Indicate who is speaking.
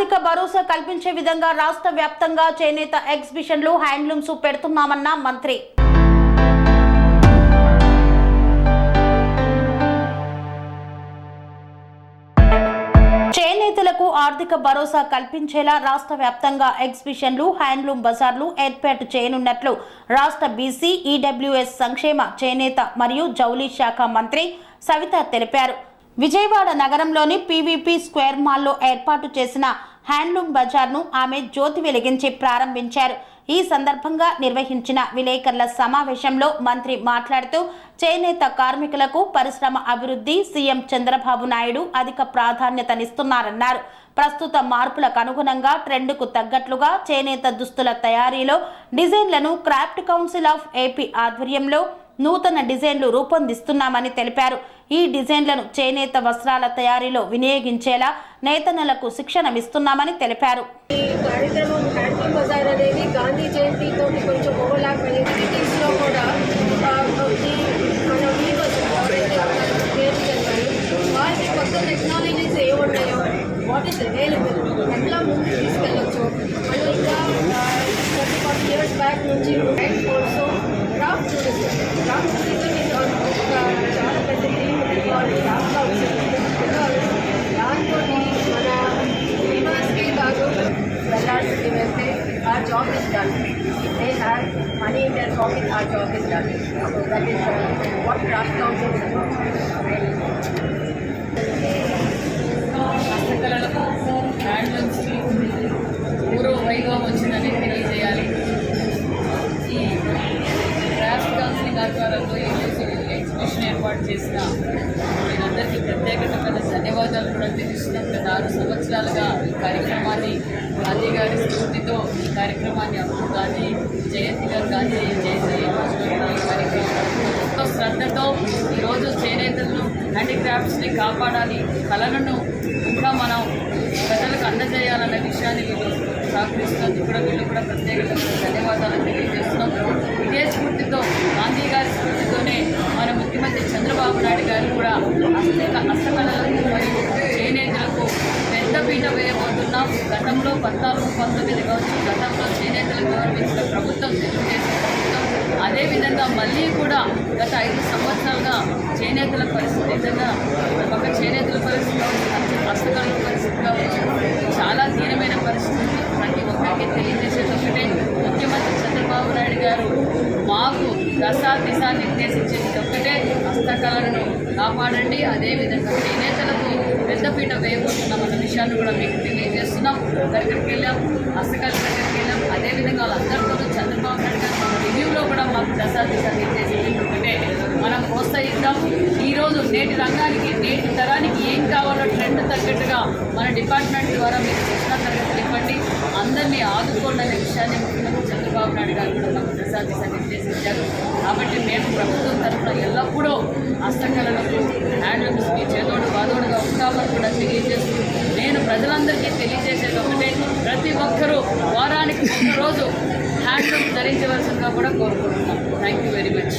Speaker 1: ఆర్థిక భరోసా కల్పించే విధంగా రాష్ట్ర వ్యాప్తంగా చేనేత ఎగ్జిబిషన్లు హ్యాండ్లూమ్స్ పెడుతున్నామన్న మంత్రి. చేనేతలకు ఆర్థిక భరోసా కల్పించేలా రాష్ట్ర వ్యాప్తంగా ఎగ్జిబిషన్లు హ్యాండ్లూమ్ బజార్లు ఏర్పాటు చేయనున్నట్లు రాష్ట్ర బీసీ ఈడబ్ల్యూఎస్ సంక్షేమ చేనేత మరియు జౌలీ శాఖ మంత్రి సవిత తెలిపారు. విజయవాడ నగరంలోని పీవీపీ స్క్వేర్ మాల్లో ఏర్పాటు చేసిన హ్యాండ్లూమ్ బజార్ను ఆమె జ్యోతి వెలిగించి ప్రారంభించారు. ఈ సందర్భంగా నిర్వహించిన విలేకరుల సమావేశంలో మంత్రి మాట్లాడుతూ చేనేత కార్మికులకు పరిశ్రమ అభివృద్ధి సీఎం చంద్రబాబు నాయుడు అధిక ప్రాధాన్యతనిస్తున్నారన్నారు. ప్రస్తుత మార్పులకు అనుగుణంగా ట్రెండ్కు తగ్గట్లుగా చేనేత దుస్తుల తయారీలో డిజైన్లను క్రాఫ్ట్ కౌన్సిల్ ఆఫ్ ఏపీ ఆధ్వర్యంలో నూతన డిజైన్లు రూపొందిస్తున్నామని తెలిపారు. ఈ డిజైన్లను చేనేత వస్త్రాల తయారీలో వినియోగించేలా నేతనలకు శిక్షణమిస్తున్నామని తెలిపారు.
Speaker 2: ఈ కార్యక్రమం బజార్ అనేది గాంధీ జయంతి కొంచెం ఓవర్లాప్ అయ్యింది. కూడా వాళ్ళకి కొత్త టెక్నాలజీస్ ఏమున్నాయో వాట్ ఈస్ అవైలబుల్ ఎట్లా మనం ఇంకా థర్టీ ఫార్టీ ఇయర్స్ బ్యాక్ నుంచి craft tourism craft tourism our job is done. If they have money in their
Speaker 3: pocket, our job is done. So that is what craft council is about. చేసిన మీరందరికీ ప్రత్యేకమైన ధన్యవాదాలు కూడా తెలుస్తున్నాం గత ఆరు సంవత్సరాలుగా ఈ కార్యక్రమాన్ని గాంధీ గారి స్ఫూర్తితో ఈ కార్యక్రమాన్ని అప్పుడు గాంధీ జయంతి గారు గాంధీ జయంతి ఎంతో శ్రద్ధతో ఈరోజు చేనేతలను హ్యాండిక్రాఫ్ట్స్ని కాపాడాలి. కళలను ఇంకా మనం ప్రజలకు అందజేయాలన్న విషయాన్ని వీళ్ళు సహకరిస్తున్నందుకు కూడా వీళ్ళు కూడా ప్రత్యేకంగా ధన్యవాదాలు తెలియజేస్తున్నాం. ఇదే స్ఫూర్తితో గాంధీ గారి స్ఫూర్తితోనే మన ముఖ్యమంత్రి చంద్రబాబు నాయుడు గారు కూడా హస్త హస్తకళలకు మరియు చేనేతలకు పెద్ద పీట వేయబోతున్నాం. గతంలో పద్నాలుగు పంతొమ్మిది కావచ్చు. గతంలో చేనేతలకు గౌరవించిన ప్రభుత్వం తెలుగుదేశం ప్రభుత్వం. అదేవిధంగా మళ్ళీ కూడా గత ఐదు సంవత్సరాలుగా చేనేతల పరిస్థితి నిజంగా ఒక చేనేతల పరిస్థితి హస్తకళల పరిస్థితి కావచ్చు చాలా తీరమైన పరిస్థితి. ప్రతి ఒక్కరికి తెలియజేసేది ఒకటే. ముఖ్యమంత్రి చంద్రబాబు నాయుడు గారు మాకు దశ దిశ నిర్దేశించేది హస్తకళలను కాపాడండి. అదేవిధంగా చేనేతలకు పెద్దపీట వేయబోతున్నామన్న విషయాన్ని కూడా మీకు తెలియజేస్తున్నాం. దగ్గరికి వెళ్ళాం. హస్తకాల దగ్గరికి వెళ్ళాం. అదేవిధంగా వాళ్ళందరితో చంద్రబాబు నాయుడు గారు మన రివ్యూలో కూడా మాకు దశ దిశ నిర్దేశించేది మనం ప్రోత్సహిద్దాం. ఈరోజు నేటి రంగానికి నేటి తరానికి ఏం కావాలో ట్రెండ్ తగ్గట్టుగా మన డిపార్ట్మెంట్ ద్వారా మీకు శిక్షణ తరగతులు ఇవ్వండి అందరినీ ఆదుకోండి అనే విషయాన్ని ముఖ్యమంత్రి చంద్రబాబు నాయుడు గారు కూడా మాకు దశా దిశ నిర్దేశించారు. కాబట్టి మేము ప్రభుత్వం తరఫున ఎల్లప్పుడూ హస్తకళలకు హ్యాండ్లూమ్స్కి చేదోడు వాదోడుగా ఉంటామని కూడా తెలియజేస్తున్నాం ప్రజలందరికీ తెలియజేసేది ఒకటే. ప్రతి ఒక్కరూ వారానికి ఒక రోజు హ్యాండ్ ధరించవలసిందిగా కూడా కోరుకుంటున్నాం. Thank you very much